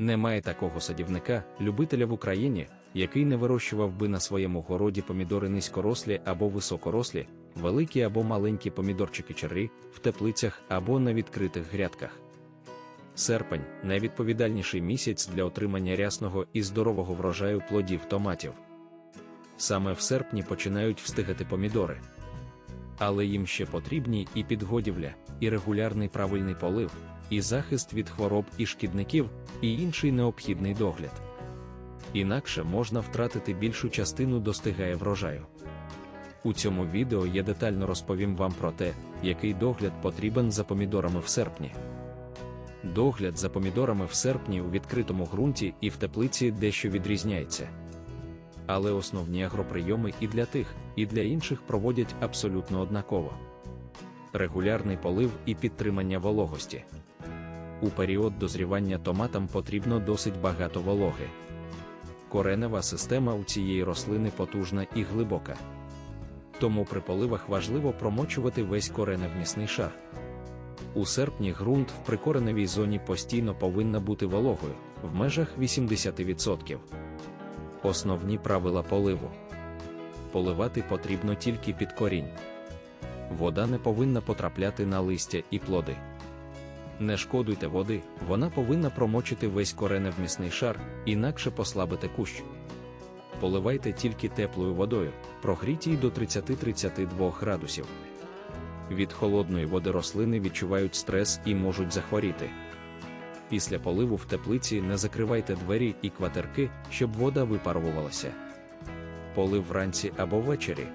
Немає такого садівника, любителя в Україні, який не вирощував би на своєму городі помідори низькорослі або високорослі, великі або маленькі помідорчики черрі, в теплицях або на відкритих грядках. Серпень найвідповідальніший місяць для отримання рясного і здорового врожаю плодів томатів. Саме в серпні починають встигати помідори. Але їм ще потрібні і підгодівля, і регулярний правильний полив, і захист від хвороб і шкідників, і інший необхідний догляд. Інакше можна втратити більшу частину достигає врожаю. У цьому відео я детально розповім вам про те, який догляд потрібен за помідорами в серпні. Догляд за помідорами в серпні у відкритому ґрунті і в теплиці дещо відрізняється. Але основні агроприйоми і для тих, і для інших проводять абсолютно однаково. Регулярний полив і підтримання вологості. У період дозрівання томатам потрібно досить багато вологи. Коренева система у цієї рослини потужна і глибока. Тому при поливах важливо промочувати весь кореневмісний шар. У серпні ґрунт в прикореневій зоні постійно повинна бути вологою в межах 80%. Основні правила поливу. Поливати потрібно тільки під корінь. Вода не повинна потрапляти на листя і плоди. Не шкодуйте води, вона повинна промочити весь кореневмісний шар, інакше послабити кущ. Поливайте тільки теплою водою, прогрітій до 30-32 градусів. Від холодної води рослини відчувають стрес і можуть захворіти. Після поливу в теплиці не закривайте двері і кватерки, щоб вода випарувалася. Полив вранці або ввечері.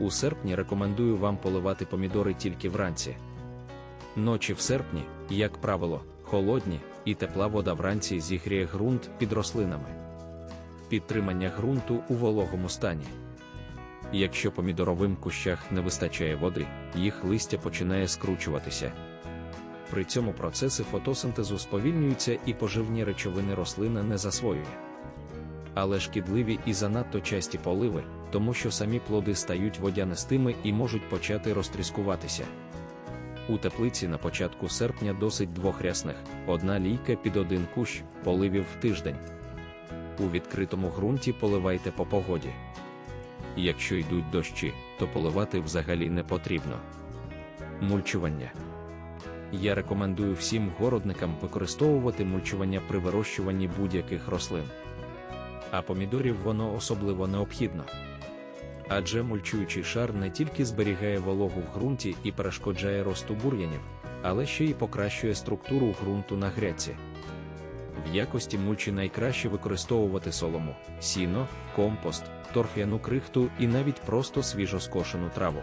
У серпні рекомендую вам поливати помідори тільки вранці. Ночі в серпні, як правило, холодні, і тепла вода вранці зігріє ґрунт під рослинами. Підтримання ґрунту у вологому стані. Якщо помідоровим кущах не вистачає води, їх листя починає скручуватися. При цьому процеси фотосинтезу сповільнюються і поживні речовини рослина не засвоює. Але шкідливі і занадто часті поливи, тому що самі плоди стають водянистими і можуть почати розтріскуватися. У теплиці на початку серпня досить двох рясних, одна лійка під один кущ, поливів в тиждень. У відкритому ґрунті поливайте по погоді. Якщо йдуть дощі, то поливати взагалі не потрібно. Мульчування. Я рекомендую всім городникам використовувати мульчування при вирощуванні будь-яких рослин. А помідорів воно особливо необхідно. Адже мульчуючий шар не тільки зберігає вологу в ґрунті і перешкоджає росту бур'янів, але ще й покращує структуру ґрунту на гряці. В якості мульчі найкраще використовувати солому, сіно, компост, торф'яну крихту і навіть просто свіжоскошену траву.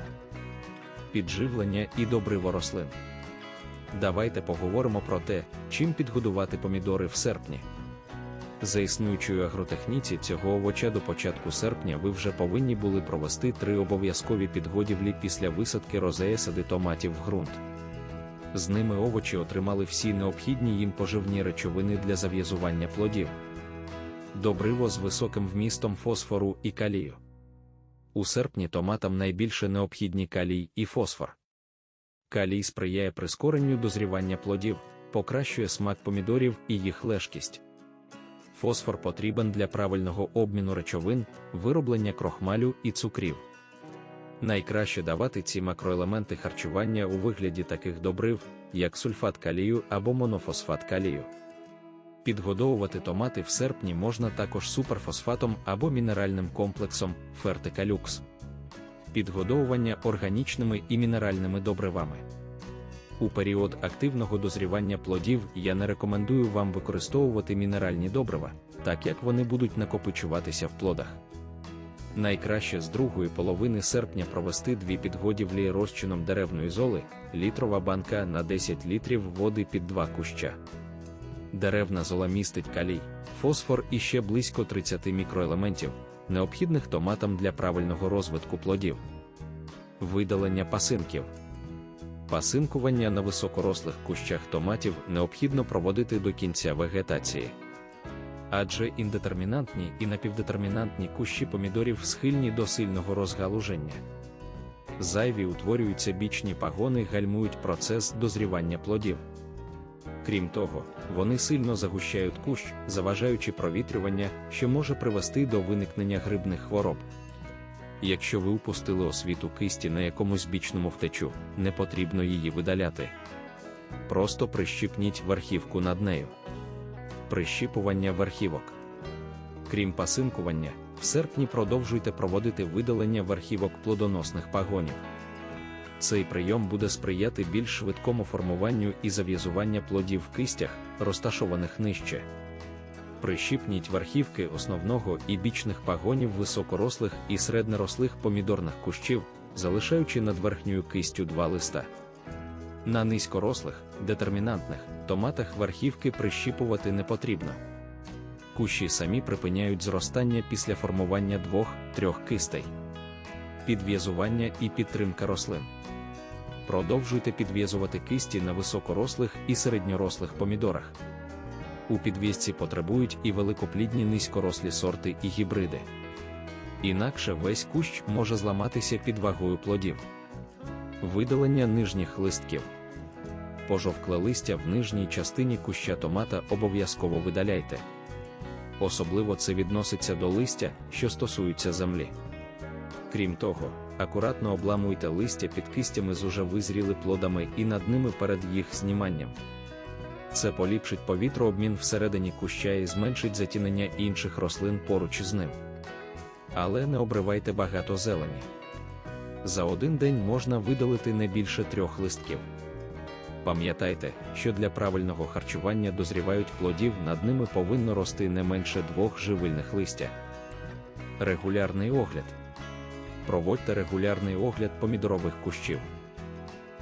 Підживлення і добриво рослин. Давайте поговоримо про те, чим підгодувати помідори в серпні. За існуючою агротехніці цього овоча до початку серпня ви вже повинні були провести три обов'язкові підгодівлі після висадки розея сади томатів в ґрунт. З ними овочі отримали всі необхідні їм поживні речовини для зав'язування плодів. Добриво з високим вмістом фосфору і калію. У серпні томатам найбільше необхідні калій і фосфор. Калій сприяє прискоренню дозрівання плодів, покращує смак помідорів і їх лежкість. Фосфор потрібен для правильного обміну речовин, вироблення крохмалю і цукрів. Найкраще давати ці макроелементи харчування у вигляді таких добрив, як сульфат калію або монофосфат калію. Підгодовувати томати в серпні можна також суперфосфатом або мінеральним комплексом фертикалюкс. Підгодовування органічними і мінеральними добривами. У період активного дозрівання плодів я не рекомендую вам використовувати мінеральні добрива, так як вони будуть накопичуватися в плодах. Найкраще з другої половини серпня провести дві підгодівлі розчином деревної золи, літрова банка на 10 літрів води під два куща. Деревна зола містить калій, фосфор і ще близько 30 мікроелементів, необхідних томатам для правильного розвитку плодів. Видалення пасинків. Пасинкування на високорослих кущах томатів необхідно проводити до кінця вегетації. Адже індетермінантні і напівдетермінантні кущі помідорів схильні до сильного розгалуження. Зайві утворюються бічні пагони, гальмують процес дозрівання плодів. Крім того, вони сильно загущають кущ, заважаючи провітрювання, що може привести до виникнення грибних хвороб. Якщо ви упустили освіту кисті на якомусь бічному втечу, не потрібно її видаляти. Просто прищипніть верхівку над нею. Прищіпування верхівок. Крім пасинкування, в серпні продовжуйте проводити видалення верхівок плодоносних пагонів. Цей прийом буде сприяти більш швидкому формуванню і зав'язування плодів в кистях, розташованих нижче. Прищіпніть верхівки основного і бічних пагонів високорослих і середнерослих помідорних кущів, залишаючи над верхньою кистю два листа. На низькорослих, детермінантних томатах верхівки прищіпувати не потрібно. Кущі самі припиняють зростання після формування двох-трьох кистей. Підв'язування і підтримка рослин. Продовжуйте підв'язувати кисті на високорослих і середньорослих помідорах. У підв'язці потребують і великоплідні низькорослі сорти і гібриди. Інакше весь кущ може зламатися під вагою плодів. Видалення нижніх листків. Пожовкле листя в нижній частині куща томата обов'язково видаляйте. Особливо це відноситься до листя, що стосуються землі. Крім того, акуратно обламуйте листя під кистями з уже визріли плодами і над ними перед їх зніманням. Це поліпшить повітрообмін всередині куща і зменшить затінення інших рослин поруч із ним. Але не обривайте багато зелені. За один день можна видалити не більше трьох листків. Пам'ятайте, що для правильного харчування дозрівають плодів, над ними повинно рости не менше двох живильних листя. Регулярний огляд. Проводьте регулярний огляд помідорових кущів.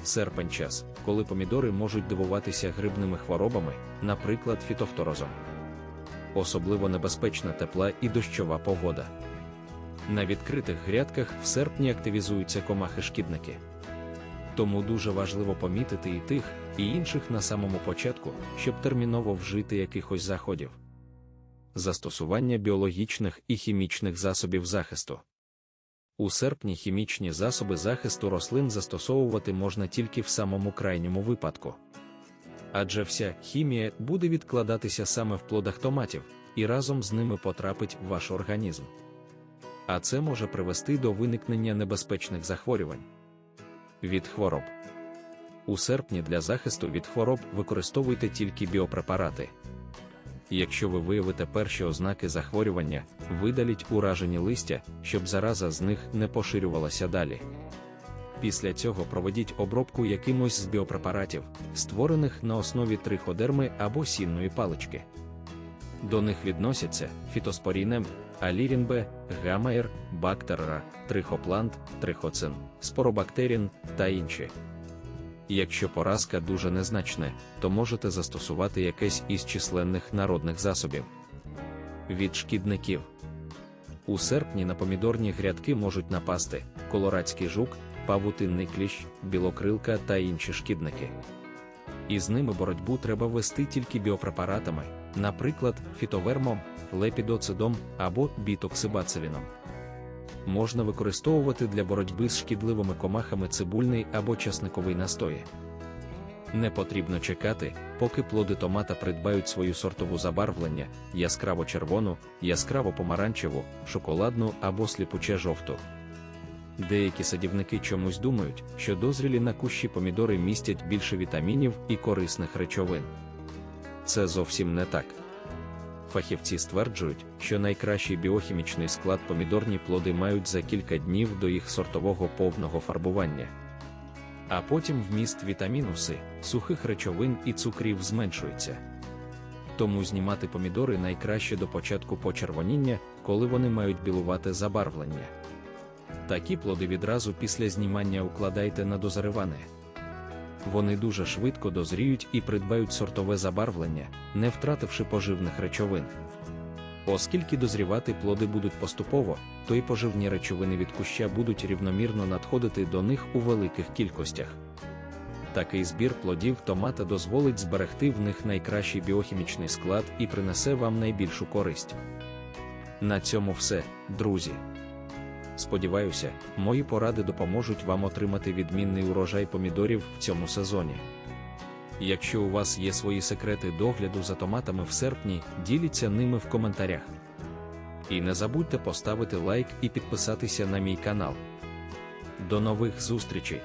Серпень час, коли помідори можуть дивуватися грибними хворобами, наприклад, фітофторозом. Особливо небезпечна тепла і дощова погода. На відкритих грядках в серпні активізуються комахи-шкідники. Тому дуже важливо помітити і тих, і інших на самому початку, щоб терміново вжити якихось заходів. Застосування біологічних і хімічних засобів захисту. У серпні хімічні засоби захисту рослин застосовувати можна тільки в самому крайньому випадку. Адже вся хімія буде відкладатися саме в плодах томатів, і разом з ними потрапить в ваш організм. А це може привести до виникнення небезпечних захворювань. Від хвороб. У серпні для захисту від хвороб використовуйте тільки біопрепарати. Якщо ви виявите перші ознаки захворювання, видаліть уражені листя, щоб зараза з них не поширювалася далі. Після цього проведіть обробку якимось з біопрепаратів, створених на основі триходерми або сінної палички. До них відносяться фітоспорінем, алірінбе, гамаєр, бактерра, трихоплант, трихоцин, споробактерін та інші. Якщо поразка дуже незначна, то можете застосувати якесь із численних народних засобів. Від шкідників у серпні на помідорні грядки можуть напасти колорадський жук, павутинний кліщ, білокрилка та інші шкідники. Із ними боротьбу треба вести тільки біопрепаратами, наприклад, фітовермом, лепідоцидом або бітоксибациліном можна використовувати для боротьби з шкідливими комахами цибульний або часниковий настої. Не потрібно чекати, поки плоди томата придбають свою сортову забарвлення, яскраво червону, яскраво помаранчеву, шоколадну або сліпуче жовту. Деякі садівники чомусь думають, що дозрілі на кущі помідори містять більше вітамінів і корисних речовин. Це зовсім не так. Фахівці стверджують, що найкращий біохімічний склад помідорні плоди мають за кілька днів до їх сортового повного фарбування. А потім вміст вітамінуси, сухих речовин і цукрів зменшується. Тому знімати помідори найкраще до початку почервоніння, коли вони мають білувати забарвлення. Такі плоди відразу після знімання укладайте на дозариване вони дуже швидко дозріють і придбають сортове забарвлення, не втративши поживних речовин. Оскільки дозрівати плоди будуть поступово, то й поживні речовини від куща будуть рівномірно надходити до них у великих кількостях. Такий збір плодів томата дозволить зберегти в них найкращий біохімічний склад і принесе вам найбільшу користь. На цьому все, друзі. Сподіваюся, мої поради допоможуть вам отримати відмінний урожай помідорів в цьому сезоні. Якщо у вас є свої секрети догляду за томатами в серпні, діліться ними в коментарях. І не забудьте поставити лайк і підписатися на мій канал. До нових зустрічей!